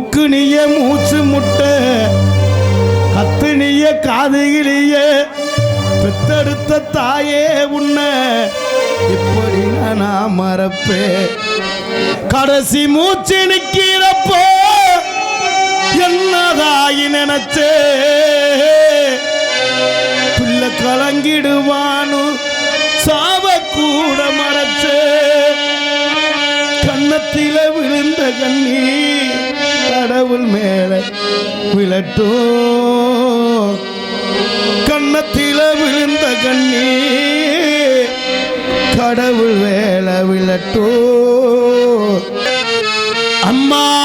முக்கு நீய மூச்சு முட்டை கத்து நீய காதுகிளிய பெத்தெடுத்த தாயே உன்ன இப்படி நான் மறப்பேன் கடைசி மூச்சு நிக்கிறப்போ என்னதாயி நினைச்சே. பிள்ளை கலங்கிடுவானு சாவ கூட மறைச்சே. கண்ணத்தில விழுந்த கண்ணீர் விழட்டோ கண்ணத்தில விழுந்த கண்ணி. கடவுள் வேலை விழட்டோ அம்மா.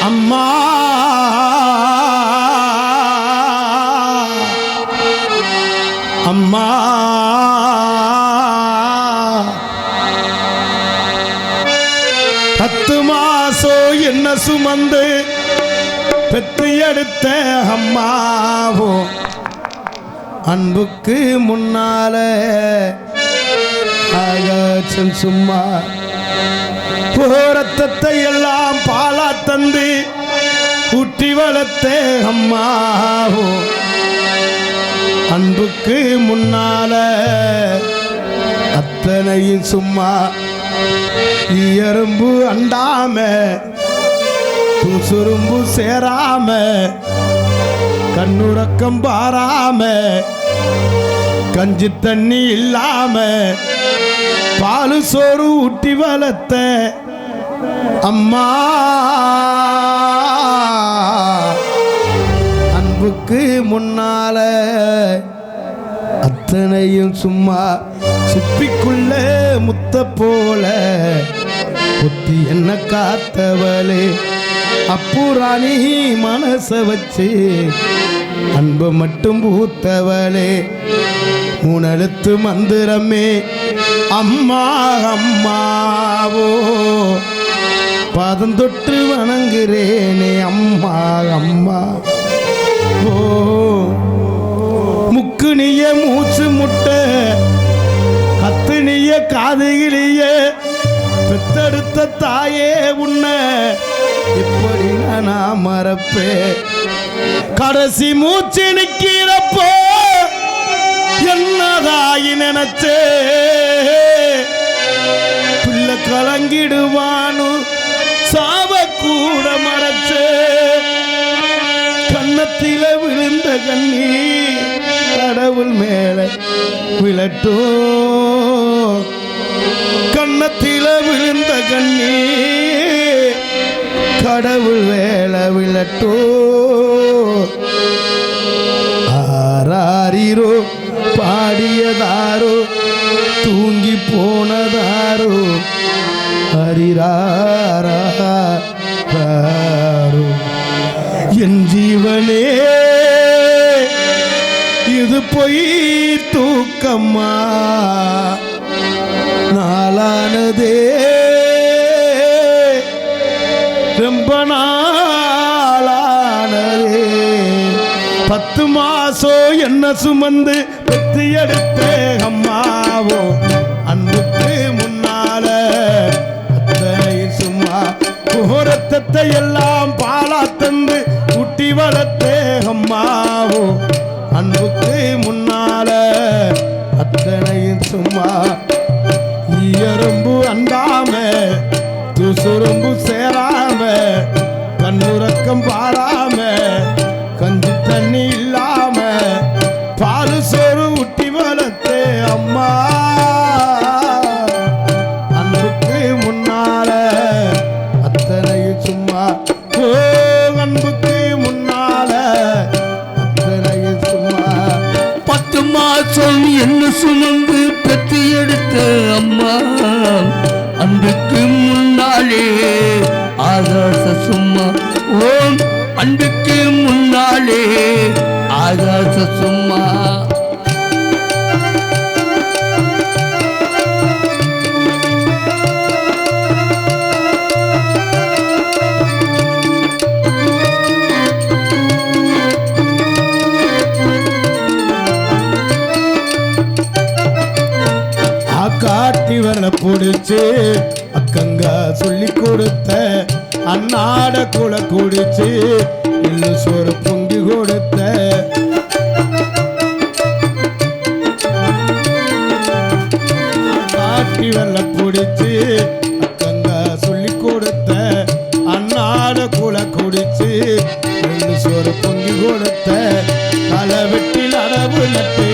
அம்மா. அம்மா. மாசம் சுமந்து பெற்று எடுத்த அம்மாவோ. அன்புக்கு முன்னால ஆகாச்சல் சும்மா போரத்தத்தை எல்லாம் பாலா தந்து ஊட்டி வளர்த்த அம்மாவோ. அன்புக்கு முன்னால அத்தனையும் சும்மா எறும்பு அண்டாம துசுரும்பு சேராம கண்ணுறக்கம் பாராம கஞ்சி தண்ணி இல்லாம பாலு சோறு ஊட்டி வளர்த்த அம்மா. அன்புக்கு முன்னால அத்தனையும் சும்மா சிப்பிக்குள்ள முத்த போல புத்தி என்ன காத்தவளே? அப்புறாணி மனச வச்சு அன்பு மட்டும் பூத்தவளே. மூணெழுத்து மந்திரமே அம்மா அம்மாவோ. பாதம் தொட்டு வணங்குறேனே அம்மா அம்மா. பெத்தெடுத்த தாயே உன்ன இப்படி நான் மறப்பேன் கடைசி மூச்சு நிற்கிறப்போ என்னதாயி நினைச்சே. பிள்ளை கலங்கிடுவானு சாவ கூட மறைச்சே. கன்னத்தில விழுந்த கண்ணி கடவுள் மேலே விழட்டும். கண்ணி கடவுள் வேல விழட்டும் ஆராரோ பாடியதாரோ தூங்கி போனதாரோ ஹரிராரோ என் ஜீவனே இது பொய் தூக்கம்மா. நாளானதே பத்து மாசோ என்ன சுமந்து பெத்து எடுத்த அம்மாவோ? அன்புக்கு முன்னால அத்தனை சும்மா புகரத்தத்தை எல்லாம் பாலா தந்து குட்டி வளர்த்தே அம்மாவோ? அன்புக்கு அம்மா சொல் என்ன சுமந்து பெற்றி எடுத்த அம்மா? அன்புக்கு முன்னாலே ஆகாச சும்மா. ஓம் அன்புக்கு முன்னாலே ஆகாச சும்மா. இவனை பிடிச்சு அக்கங்க சொல்லி கொடுத்த அண்ணாட கூட குடிச்சு இன்னும் சோறு பொங்கி கொடுத்த. காட்டி வெள்ள பிடிச்சு அக்கங்க சொல்லி கொடுத்த அண்ணாட கூட குடிச்சு இன்னும் சோறு பொங்கி கொடுத்த. களை வெட்டி அளவு நட்டு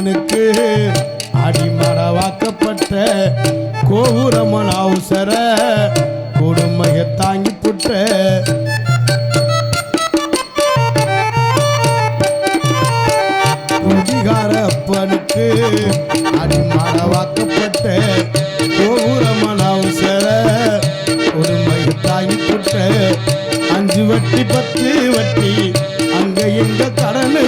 அவனுக்கு அடிமரவாக்கப்பட்ட கோபுரமன் அவசர கொடுமையை தாங்கி புற்ற குடிகாரப்பனுக்கு அடிமரவாக்கப்பட்ட கோபுரமன் அவசர கொடுமையை தாங்கி புற்ற அஞ்சு வட்டி பத்து வட்டி அங்க எங்க கடனு